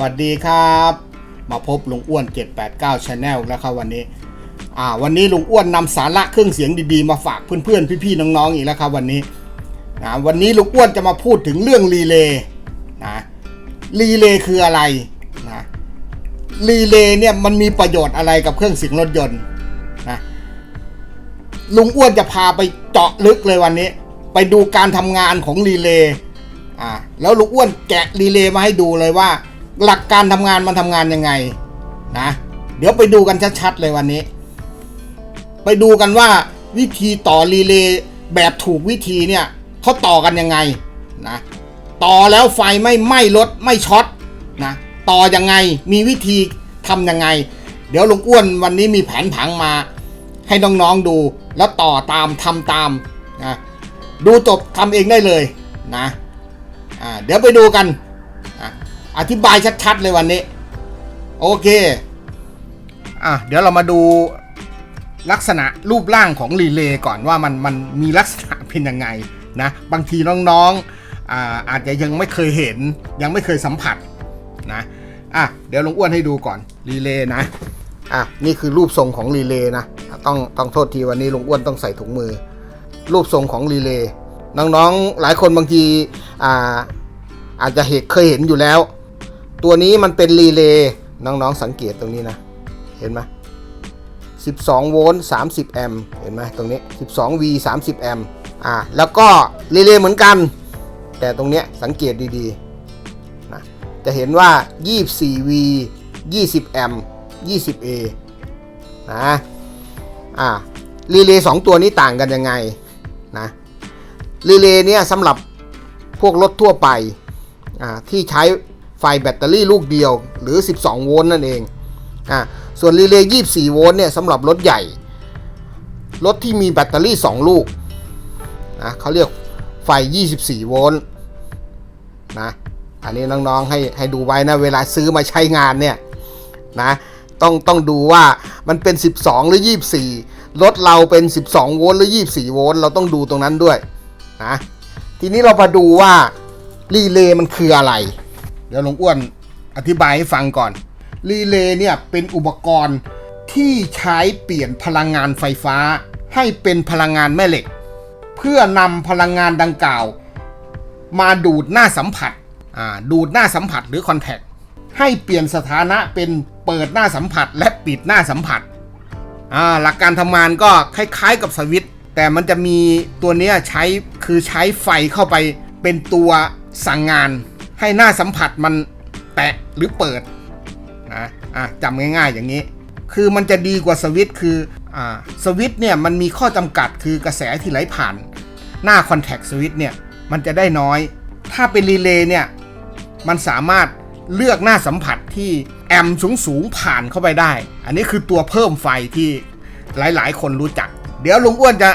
วัสดีครับ มาพบลุงอ้วน 789 Channel แล้วครับวันนี้ อ่า วันนี้ลุงอ้วนนำสาระเครื่องเสียงดีๆ มาฝากเพื่อนๆ พี่ๆ น้องๆ อีกแล้วครับวันนี้นะวันนี้ลุงอ้วนจะมาพูดถึงเรื่องรีเลย์นะรีเลย์คืออะไรนะรีเลย์เนี่ยมันมีประโยชน์อะไรกับเครื่องเสียงรถยนต์นะลุงอ้วนจะพาไปเจาะลึกเลยวันนี้ ไปดูการทำงานของรีเลย์อ่าแล้วลุงอ้วนแกะรีเลย์มาให้ดูเลยว่า หลักการทำงานมันทำงานยังไงนะเดี๋ยวไปดูกันชัดๆเลยวันนี้ ไปดูกันว่าวิธีต่อรีเลย์แบบถูกวิธีเนี่ยเขาต่อกันยังไงนะต่อแล้วไฟไม่ไหม้รถไม่ช็อตนะต่อยังไงมีวิธีทำยังไง เดี๋ยวลุงอ้วนวันนี้มีแผนผังมา ให้น้องๆดูแล้วต่อตามทำตามนะดูจบทำเองได้เลยนะเดี๋ยวไปดูกัน อธิบายชัดๆเลยวันนี้ โอเค อะ เดี๋ยวเรามาดูลักษณะรูปร่างของรีเลย์ก่อนว่ามันมันมีลักษณะเป็นยังไงนะ บางทีน้องๆอาอาจจะยังไม่เคยเห็น ยังไม่เคยสัมผัสนะอะเดี๋ยวลงอ้วนให้ดูก่อนรีเลย์นะอะนี่คือรูปทรงของรีเลย์นะต้องต้องโทษทีวันนี้ลงอ้วนต้องใส่ถุงมือ รูปทรงของรีเลย์น้องๆหลายคนบางทีอ่าอาจจะเห็นเคยเห็นอยู่แล้ว ตัวนี้มันเป็นรีเลย์น้องๆสังเกตตรงนี้นะ เห็นไหม12 โวลต์ 30 แอมป์ เห็นไหมตรงนี้ 12 V 30 แอมป์ อ่า แล้วก็รีเลย์เหมือนกัน แต่ตรงเนี้ยสังเกตดีๆ นะ จะเห็นว่า 24 V 20 แอมป์ 20A นะ อ่า รีเลย์สองตัวนี้ต่างกันยังไง นะ รีเลย์เนี่ยสำหรับพวกรถทั่วไป อ่า ที่ใช้ ไฟแบตเตอรี่ลูกเดียวหรือ 12 โวลต์นั่นเองอ่าส่วนรีเลย์ 24 โวลต์เนี่ยสำหรับรถใหญ่ รถที่มีแบตเตอรี่ 2 ลูกนะเขาเรียกไฟ 24 โวลต์นะอันนี้น้องๆให้ให้ดูไว้นะเวลาซื้อมาใช้งานเนี่ยนะต้องต้องดูว่ามันเป็น 12 หรือ 24 รถเราเป็น 12 โวลต์หรือ 24 โวลต์เราต้องดูตรงนั้นด้วยนะทีนี้เรามาดูว่ารีเลย์มันคืออะไร เดี๋ยวหลวงอ้วนอธิบายให้ฟังก่อน รีเลย์เนี่ยเป็นอุปกรณ์ที่ใช้เปลี่ยนพลังงานไฟฟ้า ให้เป็นพลังงานแม่เหล็ก เพื่อนำพลังงานดังกล่าว มาดูดหน้าสัมผัสอ่าดูดหน้าสัมผัสหรือคอนแทคให้เปลี่ยนสถานะเป็นเปิดหน้าสัมผัส และปิดหน้าสัมผัสอ่าหลักการทำงานก็คล้ายๆกับสวิตช์แต่มันจะมีตัวเนี้ยใช้คือใช้ไฟเข้าไปเป็นตัวสั่งงาน ให้หน้าสัมผัสมันแตะหรือเปิดนะอะจำง่ายๆอย่างนี้ คือมันจะดีกว่าสวิตคืออ่าสวิตเนี่ยมันมีข้อจำกัดคือกระแสที่ไหลผ่าน หน้าคอนแทคสวิตเนี่ยมันจะได้น้อย ถ้าเป็นรีเลย์เนี่ยมันสามารถเลือกหน้าสัมผัสที่แอมป์สูงๆผ่านเข้าไปได้ อันนี้คือตัวเพิ่มไฟที่หลายๆ คนรู้จัก เดี๋ยวลุงอ้วนจะ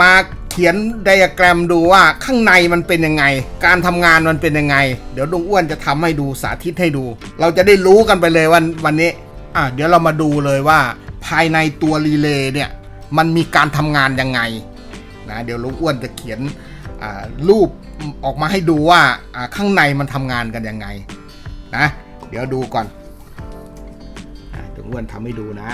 มา เขียนไดอะแกรมดูว่าข้างในมันเป็นยังไง การทำงานมันเป็นยังไง เดี๋ยวลุงอ้วนจะทำให้ดูสาธิตให้ดู เราจะได้รู้กันไปเลยวันวันนี้อะเดี๋ยวเรามาดูเลยว่า ภายในตัวรีเลย์เนี่ยมันมีการทำงานยังไงนะเดี๋ยวลุงอ้วนจะเขียนรูปออกมาให้ดูว่าข้างในมันทำงานกันยังไงนะเดี๋ยวดูก่อนอะเดี๋ยวอ้วนทำให้ดูนะ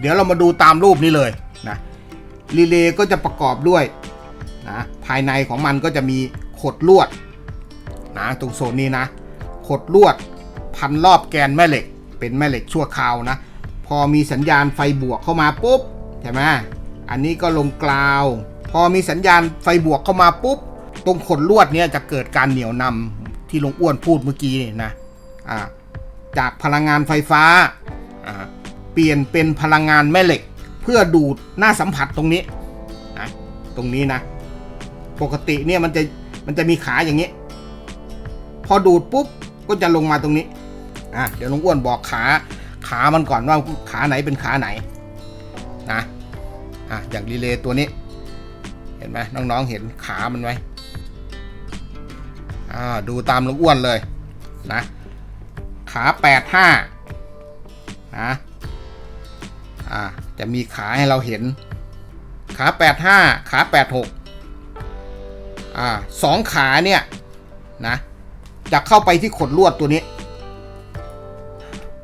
เดี๋ยวเรามาดูตามรูปนี้เลยนะรีเลย์ก็จะประกอบด้วยนะภายในของมันก็จะมีขดลวดนะตรงโซนนี้นะ ขดลวดพันรอบแกนแม่เหล็ก เป็นแม่เหล็กชั่วคราวนะ พอมีสัญญาณไฟบวกเข้ามาปุ๊บใช่ไหมอันนี้ก็ลงกราว พอมีสัญญาณไฟบวกเข้ามาปุ๊บ ตรงขดลวดเนี่ยจะเกิดการเหนี่ยวนำที่ลุงอ้วนพูดเมื่อกี้นี่นะอ่าจากพลังงานไฟฟ้าอ่า ปลี่ยนเป็นพลังงานแม่เหล็ก เพื่อดูดหน้าสัมผัสตรงนี้นะตรงนี้นะ ปกติเนี่ยมันจะมันจะมีขาอย่างนี้ พอดูดปุ๊บก็จะลงมาตรงนี้อะเดี๋ยวลุงอ้วนบอกขาขามันก่อนว่าขาไหนเป็นขาไหนนะอะอย่างรีเลย์ตัวนี้ เห็นไหมน้องๆเห็นขามันไหมอ่าดูตามลุงอ้วนเลยนะขาแปดห้านะ อ่าจะมีขาให้เราเห็น ขาแปดห้าขาแปดหกอ่าสองขาเนี่ยนะจะเข้าไปที่ขดลวดตัวนี้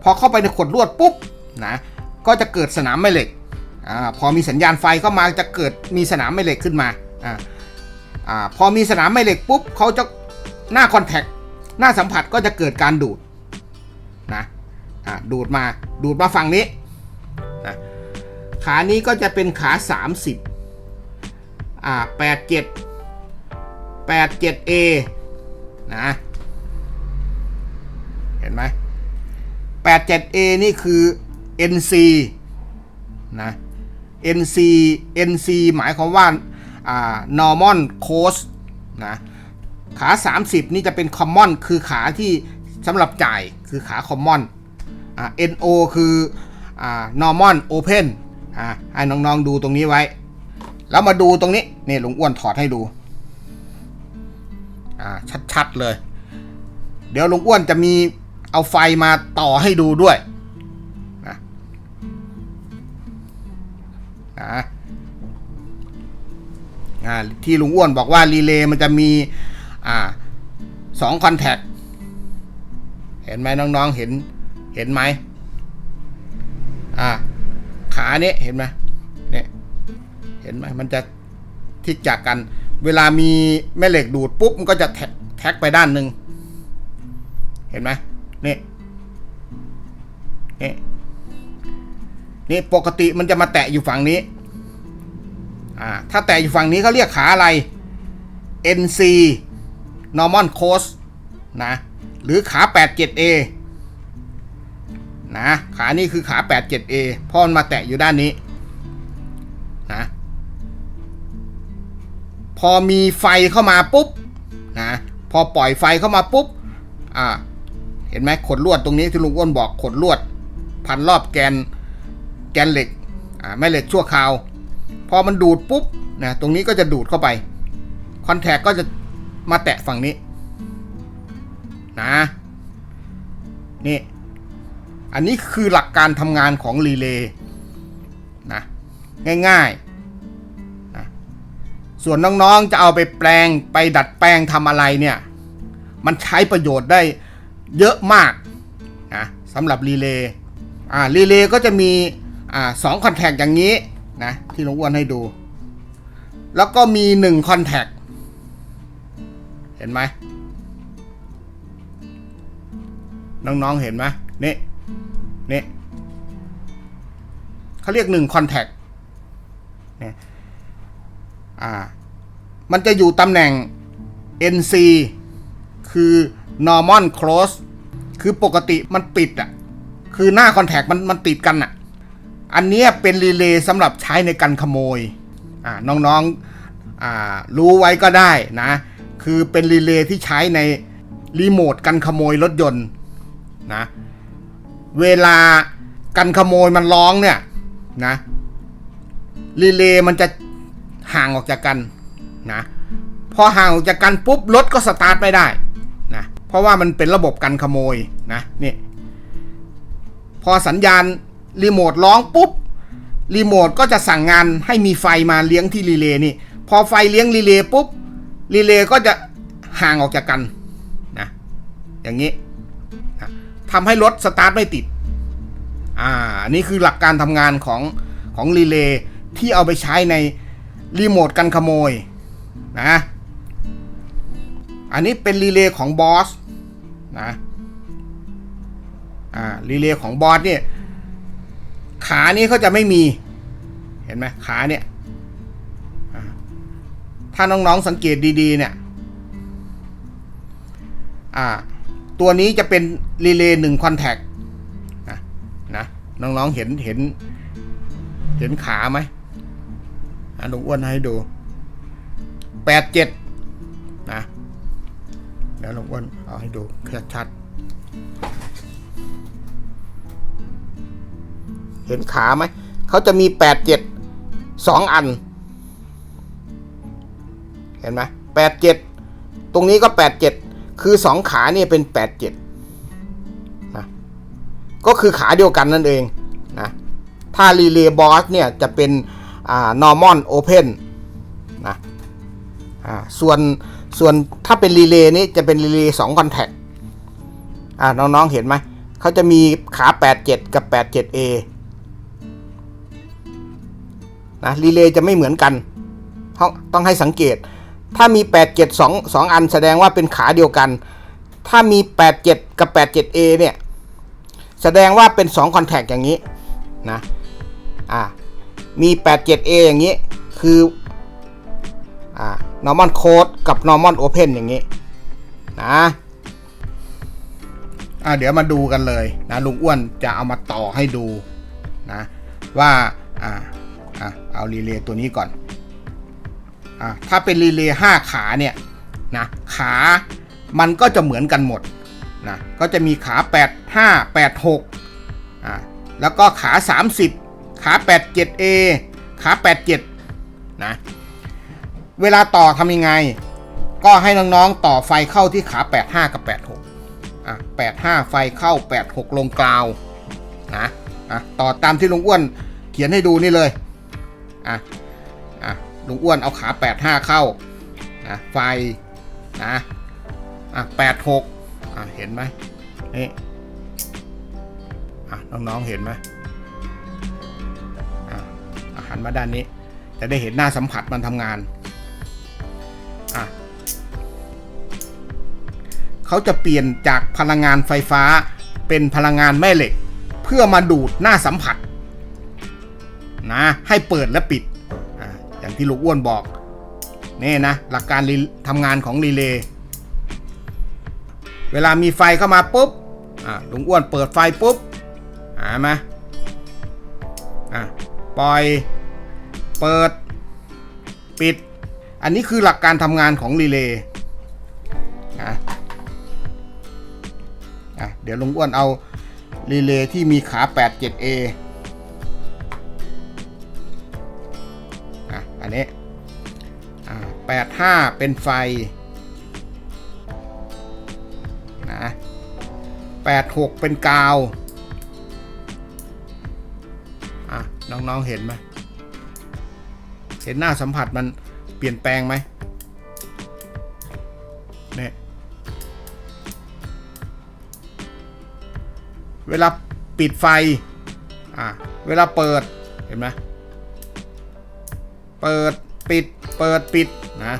พอเข้าไปในขดลวดปุ๊บนะก็จะเกิดสนามแม่เหล็กอ่าพอมีสัญญาณไฟเข้ามาจะเกิดมีสนามแม่เหล็กขึ้นมาอ่าอ่าพอมีสนามแม่เหล็กปุ๊บเขาจะหน้าคอนแทคหน้าสัมผัสก็จะเกิดการดูดนะอ่าดูดมาดูดมาฝั่งนี้ ขานี้ก็จะเป็นขา 30อ่า87 87A นะ เห็นไหม 87A นี่คือ NC นะ NC NC หมายความว่าอ่า normal cost นะ ขา 30 นี่จะเป็น common คือขาที่สำหรับจ่ายคือขา common อ่า NO คืออ่า normal open อ่าให้น้องๆดูตรงนี้ไว้ แล้วมาดูตรงนี้ นี่ลุงอ้วนถอดให้ดู อ่า ชัดๆเลย เดี๋ยวลุงอ้วนจะมีเอาไฟมาต่อให้ดูด้วยนะนะอ่าที่ลุงอ้วนบอกว่ารีเลย์มันจะมี อ่าสองคอนแทคเห็นไหมน้องๆ เห็น เห็นไหมอ่า ขาเนี้ยเห็นไหมเนี่ยเห็นไหมมันจะทิกจากกัน เวลามีแม่เหล็กดูดปุ๊บมันก็จะแท็กแท็กไปด้านหนึ่งเห็นไหมนี่นี่นี่ปกติมันจะมาแตะอยู่ฝั่งนี้อ่าถ้าแตะอยู่ฝั่งนี้เขาเรียกขาอะไร NC normal coast นะหรือขา 87A นะขานี่คือขา 87A พราะมันมาแตะอยู่ด้านนี้นะพอมีไฟเข้ามาปุ๊บนะพอปล่อยไฟเข้ามาปุ๊บอ่าเห็นไหมขดลวดตรงนี้ที่ลุงอ้วนบอกขดลวด พันรอบแกนแกนเหล็กอ่าแม่เหล็กชั่วคราว พอมันดูดปุ๊บนะตรงนี้ก็จะดูดเข้าไปคอนแทคก็จะมาแตะฝั่งนี้นะนี่ อันนี้คือหลักการทำงานของรีเลย์นะง่ายๆนะส่วนน้องๆจะเอาไปแปลงไปดัดแปลงทำอะไรเนี่ย มันใช้ประโยชน์ได้เยอะมากนะสำหรับรีเลย์อ่ารีเลย์ก็จะมีอ่าสองคอนแทคอย่างนี้นะที่ลุงอ้วนให้ดู แล้วก็มีหนึ่งคอนแทคเห็นไหมน้องๆเห็นไหมนี่ นี่เขาเรียกหนึ่งคอนแทคเนี่ยอ่า มันจะอยู่ตำแหน่ง NC คือ normal close คือปกติมันปิดอะ คือหน้าคอนแทคมันมันติดกันอะ อันนี้เป็นรีเลย์สำหรับใช้ในการขโมย อ่า น้องๆอ่ารู้ไว้ก็ได้นะ คือเป็นรีเลย์ที่ใช้ในรีโมทกันขโมยรถยนต์นะ เวลากันขโมยมันร้องเนี่ยนะรีเลย์มันจะห่างออกจากกันนะพอห่างออกจากกันปุ๊บรถก็สตาร์ทไม่ได้นะเพราะว่ามันเป็นระบบกันขโมยนะนี่พอสัญญาณรีโมทร้องปุ๊บรีโมทก็จะสั่งงานให้มีไฟมาเลี้ยงที่รีเลย์นี่พอไฟเลี้ยงรีเลย์ปุ๊บรีเลย์ก็จะห่างออกจากกันนะอย่างนี้ ทำให้รถสตาร์ทไม่ติด อ่าอันนี้คือหลักการทำงานของของรีเลย์ที่เอาไปใช้ในรีโมทกันขโมยนะอันนี้เป็นรีเลย์ของบอสนะอ่ารีเลย์ของบอสเนี่ยขานี้เขาจะไม่มี เห็นไหมขาเนี่ยถ้าน้องๆสังเกตดีๆเนี่ยอ่า ตัวนี้จะเป็นรีเลย์หนึ่งคอนแทคนะนะน้องๆเห็นเห็น เห็นขาไหมอะลุงอ้วนให้ดูแปดเจ็ดนะเดี๋ยวลุงอ้วนเอาให้ดูชัดๆเห็นขาไหมเขาจะมีแปดเจ็ดสองอัน เห็นไหมแปดเจ็ดตรงนี้ก็แปดเจ็ด คือสองขาเนี่ยเป็นแปดเจ็ดนะก็คือขาเดียวกันนั่นเองนะถ้ารีเลย์บอสเนี่ยจะเป็นอ่า normal open นะอ่าส่วนส่วนถ้าเป็นรีเลย์นี่จะเป็นรีเลย์สองคอนแทคอ่าน้องๆเห็นไหมเขาจะมีขา 87 กับ 87A นะรีเลย์จะไม่เหมือนกัน ต้องให้สังเกต ถ้ามี 87 2 2 อันแสดงว่าเป็นขาเดียวกัน ถ้ามี 87 กับ 87A เนี่ย แสดงว่าเป็น2คอนแทคอย่างนี้นะ อ่า มี 87A อย่างนี้ คือ อ่า normal code กับ normal open อย่างนี้ นะ อ่าเดี๋ยวมาดูกันเลยนะ ลุงอ้วนจะเอามาต่อให้ดูนะ ว่า อ่า อ่าเอารีเลย์ตัวนี้ก่อน อ่าถ้าเป็นรีเลย์5ขาเนี่ยนะขามันก็จะเหมือนกันหมดนะก็จะมีขา 8 5 8 6อ่าแล้วก็ขา 30 ขา 87A ขา 87 นะ เวลาต่อทำยังไง ก็ให้น้องๆต่อไฟเข้าที่ขา 85 กับ 86 อะ 85 ไฟเข้า 86 ลงกราวนะ อะ ต่อตามที่ลุงอ้วนเขียนให้ดูนี่เลย อะ ลุงอ้วนเอาขา 85 เข้านะไฟนะอะ86อะเห็นไหมนี่อะน้องๆเห็นไหมอะอะหันมาด้านนี้ จะได้เห็นหน้าสัมผัสมันทำงานอะเขาจะเปลี่ยนจากพลังงานไฟฟ้าเป็นพลังงานแม่เหล็ก เพื่อมาดูดหน้าสัมผัสนะให้เปิดและปิด อย่างที่ลูกอ้วนบอกนี่นะหลักการรีทำงานของรีเลย์เวลามีไฟเข้ามาปุ๊บลุงอ้วนเปิดไฟปุ๊บอ่ามาอะปล่อย เปิด ปิด อันนี้คือหลักการทำงานของรีเลย์อะเดี๋ยวลุงอ้วนเอารีเลย์ที่มีขา 87A อันนี้อ่า85เป็นไฟนะ86เป็นกาวอะน้องๆเห็นไหมเห็นหน้าสัมผัสมันเปลี่ยนแปลงไหมเนี่ยเวลาปิดไฟอ่าเวลาเปิดเห็นไหม เปิดปิด เปิดปิดนะ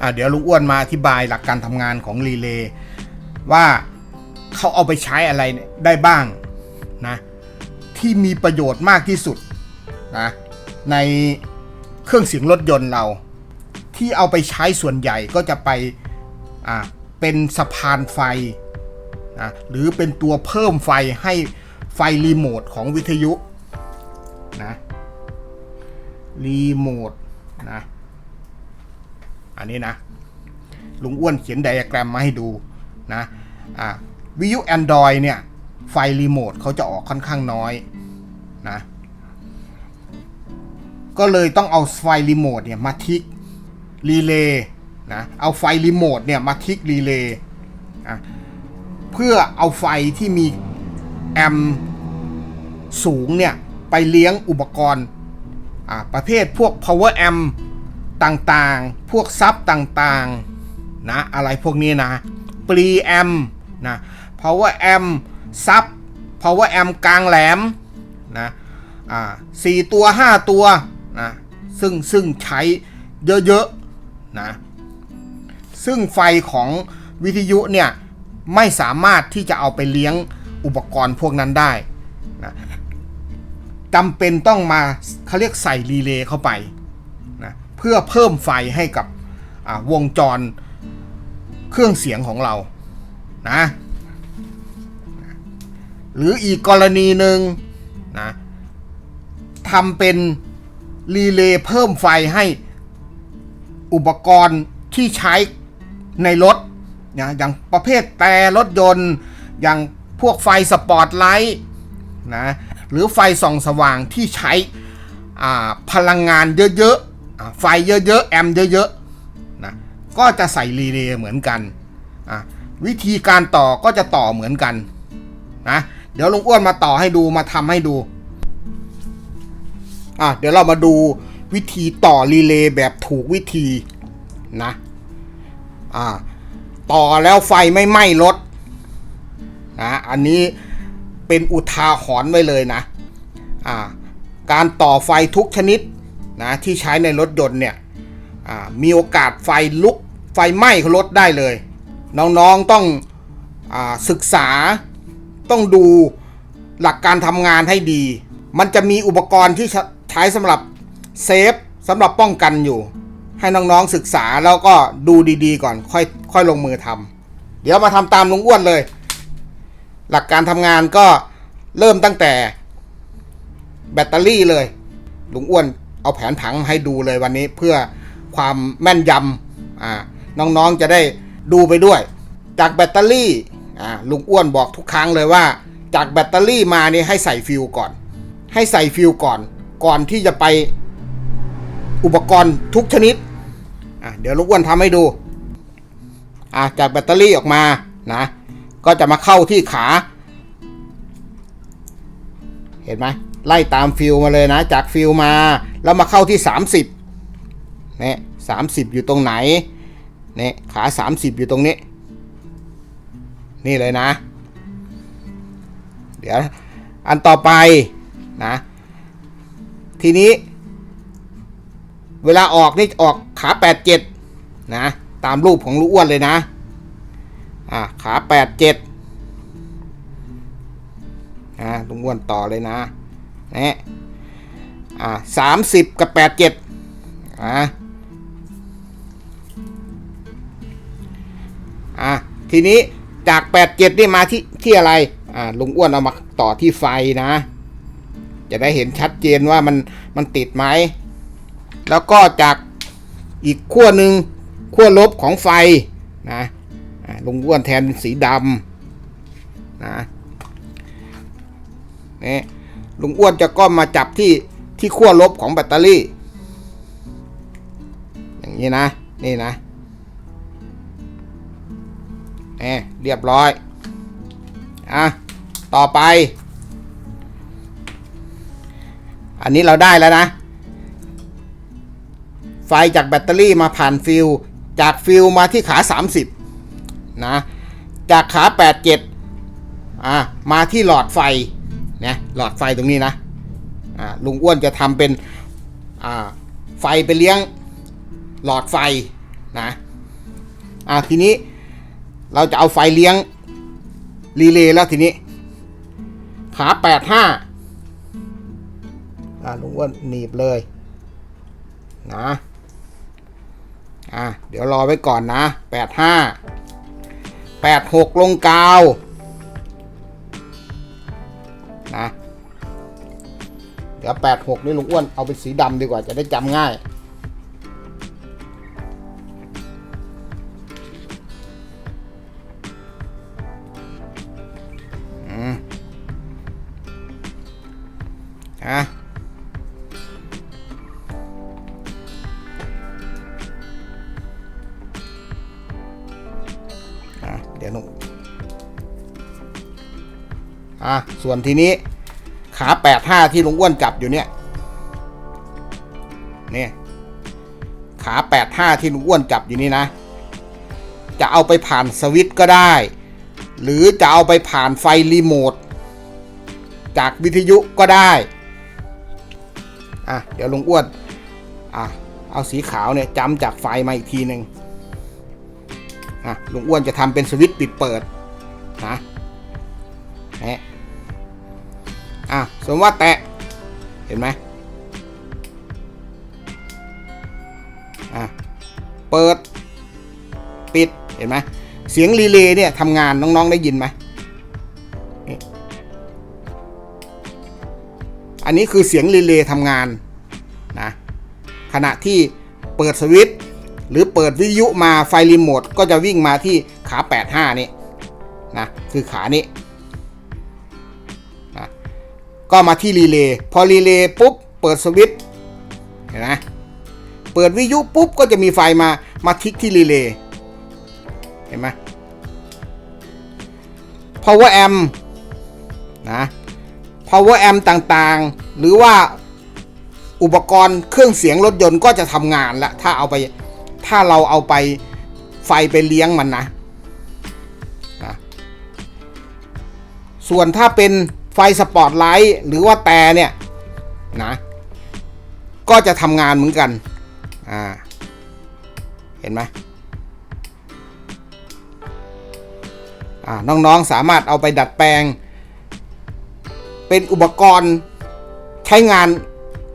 อ่าเดี๋ยวลุงอ้วนมาอธิบายหลักการทำงานของรีเลย์ว่าเขาเอาไปใช้อะไรได้บ้างนะที่มีประโยชน์มากที่สุดนะในเครื่องเสียงรถยนต์เรา ที่เอาไปใช้ส่วนใหญ่ก็จะไปอ่าเป็นสะพานไฟนะหรือเป็นตัวเพิ่มไฟให้ไฟรีโมทของวิทยุนะ รีโมทนะ อันนี้นะ ลุงอ้วนเขียนไดอะแกรมมาให้ดูนะอ่าวิทยุ Android เนี่ย ไฟรีโมทเขาจะออกค่อนข้างน้อยนะก็เลยต้องเอาไฟรีโมทเนี่ยมาทิกรีเลย์นะเอาไฟรีโมทเนี่ยมาทิกรีเลย์อะเพื่อเอาไฟที่มีแอมสูงเนี่ย ไปเลี้ยงอุปกรณ์ ประเภทพวก power amp ต่างๆ พวกซับต่างๆ นะ อะไรพวกนี้นะปรีแอมนะ power amp ซับ power amp กลางแหลม นะอ่าสี่ตัวห้าตัว นะ ซึ่งซึ่งใช้เยอะๆ นะ ซึ่งไฟของวิทยุเนี่ย ไม่สามารถที่จะเอาไปเลี้ยงอุปกรณ์พวกนั้นได้ จำเป็นต้องมาเขาเรียกใส่รีเลย์เข้าไปนะเพื่อเพิ่มไฟให้กับวงจรเครื่องเสียงของเรานะหรืออีกกรณีหนึ่งนะทำเป็นรีเลย์เพิ่มไฟให้อุปกรณ์ที่ใช้ในรถนะอย่างประเภทแต่รถยนต์ อย่างพวกไฟสปอตไลท์นะ หรือไฟส่องสว่างที่ใช้พลังงานเยอะๆไฟเยอะๆแอมเยอะๆนะก็จะใส่รีเลย์เหมือนกันอะวิธีการต่อก็จะต่อเหมือนกันนะเดี๋ยวลุงอ้วนมาต่อให้ดูมาทำให้ดูอะเดี๋ยวเรามาดูวิธีต่อรีเลย์แบบถูกวิธีนะอ่าต่อแล้วไฟไม่ไหม้รถนะอันนี้ เป็นอุทาหรณ์ไว้เลยนะการต่อไฟทุกชนิดนะที่ใช้ในรถยนต์เนี่ยมีโอกาสไฟลุกไฟไหม้รถได้เลย น้องๆต้องอศึกษาต้องดูหลักการทำงานให้ดี มันจะมีอุปกรณ์ที่ใช้สำหรับเซฟสำหรับป้องกันอยู่ ให้น้องๆศึกษาแล้วก็ดูดีๆก่อนค่อยค่อยลงมือทำเดี๋ยวมาทำตามลุงอ้วนเลย หลักการทำงานก็เริ่มตั้งแต่แบตเตอรี่เลย ลุงอ้วนเอาแผนผังให้ดูเลยวันนี้เพื่อความแม่นยำน้องๆจะได้ดูไปด้วย จากแบตเตอรี่ลุงอ้วนบอกทุกครั้งเลยว่า จากแบตเตอรี่มานี่ให้ใส่ฟิวก่อน ให้ใส่ฟิวก่อน ก่อนที่จะไปอุปกรณ์ทุกชนิด เดี๋ยวลุงอ้วนทำให้ดูจากแบตเตอรี่ออกมานะ ก็จะมาเข้าที่ขา เห็นไหมไล่ตามฟิวมาเลยนะ จากฟิวมา แล้วมาเข้าที่ 30เนี่ยสามสิบอยู่ตรงไหนเนี่ยขา 30 อยู่ตรงนี้ นี่เลยนะ เดี๋ยวอันต่อไปนะ ทีนี้ เวลาออกนี่ออกขา 87 นะ ตามรูปของลูกอ้วนเลยนะ อ่าขา87อ่าลุงอ้วนต่อเลยนะนี่อ่าสามสิบกับแปดเจ็ดอ่าอ่าทีนี้จากแปดเจ็ดนี่มาที่ที่อะไรอ่าลุงอ้วนเอามาต่อที่ไฟนะ จะได้เห็นชัดเจนว่ามันมันติดไหม แล้วก็จากอีกขั้วหนึ่งขั้วลบของไฟนะ ลุงอ้วนแทนเป็นสีดำนะนี่ลุงอ้วนจะก้มมาจับที่ที่ขั้วลบของแบตเตอรี่ อย่างนี้นะ นี่นะนี่เรียบร้อย อะ ต่อไป อันนี้เราได้แล้วนะ ไฟจากแบตเตอรี่มาผ่านฟิวจากฟิวมาที่ขา 30 นะจากขา 87อะมาที่หลอดไฟนะหลอดไฟตรงนี้นะอ่าลุงอ้วนจะทำเป็นอ่าไฟไปเลี้ยงหลอดไฟนะอ่าทีนี้เราจะเอาไฟเลี้ยงรีเลย์แล้วทีนี้ ขาแปดห้าอ่าลุงอ้วนหนีบเลยนะอ่าเดี๋ยวรอไว้ก่อนนะแปดห้าแปดหกลงกาวนะเดี๋ยว 86 นี่ลุงอ้วนเอาเป็นสีดำดีกว่าจะได้จำง่ายอืมอะอะ อะส่วนทีนี้ขาแปดห้าที่ลุงอ้วนจับอยู่เนี่ยเนี่ยขาแปดห้าที่ลุงอ้วนจับอยู่นี่นะ จะเอาไปผ่านสวิตก็ได้ หรือจะเอาไปผ่านไฟรีโมทจากวิทยุก็ได้อะเดี๋ยวลุงอ้วนอะเอาสีขาวเนี่ยจำจากไฟมาอีกทีหนึ่งอะลุงอ้วนจะทำเป็นสวิตปิดเปิดนะนะ อะสมมติว่าแตะ เห็นไหมอะเปิด ปิด เห็นไหมเสียงรีเลย์เนี่ยทำงานน้องๆได้ยินไหมอันนี้คือเสียงรีเลย์ทำงานนะขณะที่เปิดสวิตช์หรือเปิดวิทยุมาไฟรีโมทก็จะวิ่งมาที่ขา 85 นี่นะคือขานี้ ก็มาที่รีเลย์พอรีเลย์ปุ๊บเปิดสวิตช์เห็นไหมเปิดวิทยุปุ๊บก็จะมีไฟมามาทิกที่รีเลย์เห็นไหม power amp นะ power amp ต่างๆ หรือว่าอุปกรณ์เครื่องเสียงรถยนต์ก็จะทำงานละถ้าเอาไปถ้าเราเอาไปไฟไปเลี้ยงมันนะนะ ส่วนถ้าเป็น ฟสปอตไลท์หรือว่าแต่เนี่ยนะก็จะทำงานเหมือนกันอ่าเห็นไหมอ่าน้องๆสามารถเอาไปดัดแปลง เป็นอุปกรณ์ใช้งาน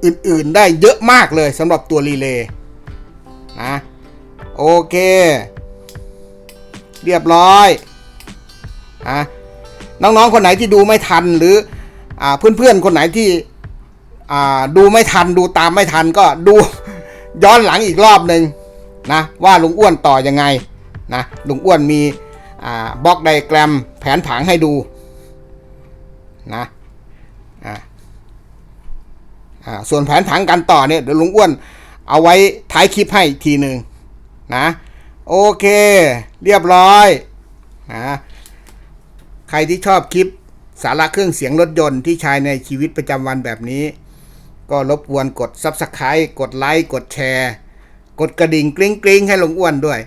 อื่นๆได้เยอะมากเลยสำหรับตัวรีเลย์นะโอเค เรียบร้อยอะ น้องๆคนไหนที่ดูไม่ทันหรืออเพื่อนๆคนไหนที่ดูไม่ทันดูตามไม่ทันก็ดูย้อนหลังอีกรอบหนึ่งนะว่าลุงอ้วนต่อยังไงนะลุงอ้วนมีบล็อกไดแกรมแผนผังให้ดูนะส่วนแผนผังการต่อเนี่ยเดี๋ยวลุงอ้วนเอาไว้ท้ายคลิปให้ทีหนึ่งนะโอเค เรียบร้อยนะ ครที่ชอบคลิปสาระเครื่องเสียงรถยนต์ที่ใช้ในชีวิตประจำวันแบบนี้ ก็รบกวนกด Subscribe กดไลค์กดแชร์ กดกระดิ่งกริ๊งกริ๊งให้หลงอ้วนด้วย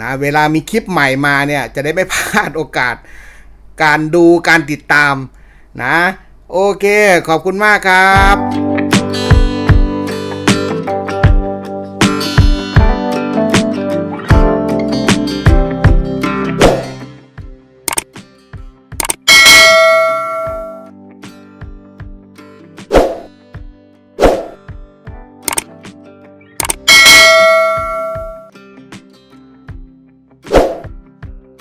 นะเวลามีคลิปใหม่มาเนี่ยจะได้ไม่พลาดโอกาส การดูการติดตามนะ โอเค ขอบคุณมากครับ